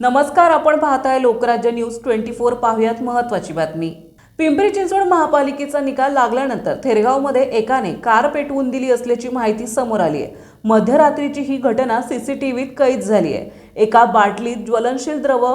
नमस्कार आपण पाहताय लोकराज्य न्यूज ट्वेंटी फोर पाहूयात महत्वाची बातमी. पिंपरी चिंचवड महापालिकेचा निकाल लागल्यानंतर थेरगावमध्ये एकाने कार पेटवून दिली असल्याची माहिती समोर आली आहे मध्यरात्रीची ही घटना सीसीटीव्हीत कैद झाली आहे एका बाटलीत ज्वलनशील द्रव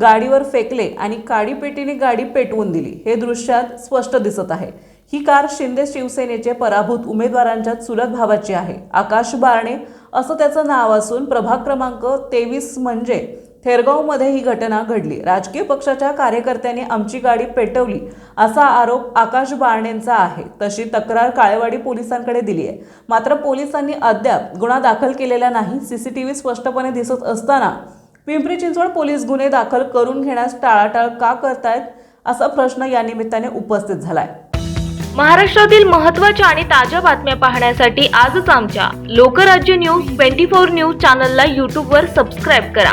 गाडीवर फेकले आणि काडीपेटीने गाडी पेटवून दिली. हे दृश्यात स्पष्ट दिसत आहे. ही कार शिंदे शिवसेनेचे पराभूत उमेदवारांच्या चुलत भावाची आहे. आकाश बारणे असं त्याचं नाव असून प्रभाग क्रमांक तेवीस म्हणजे थेरगावमध्ये ही घटना घडली. राजकीय पक्षाच्या कार्यकर्त्यांनी आमची गाडी पेटवली असा आरोप आकाश बारणेंचा आहे. तशी तक्रार काळेवाडी पोलिसांकडे दिली आहे. मात्र पोलिसांनी अद्याप गुन्हा दाखल केलेला नाही. सीसीटीव्ही स्पष्टपणे दिसत असताना पिंपरी चिंचवड पोलीस गुन्हे दाखल करून घेण्यास टाळाटाळ का करतायत असा प्रश्न या निमित्ताने उपस्थित झालाय. महाराष्ट्रातील महत्त्वाच्या आणि ताज्या बातम्या पाहण्यासाठी आजच आमच्या Lokrajya news twenty four news चॅनलला यूट्यूबवर सबस्क्राईब करा.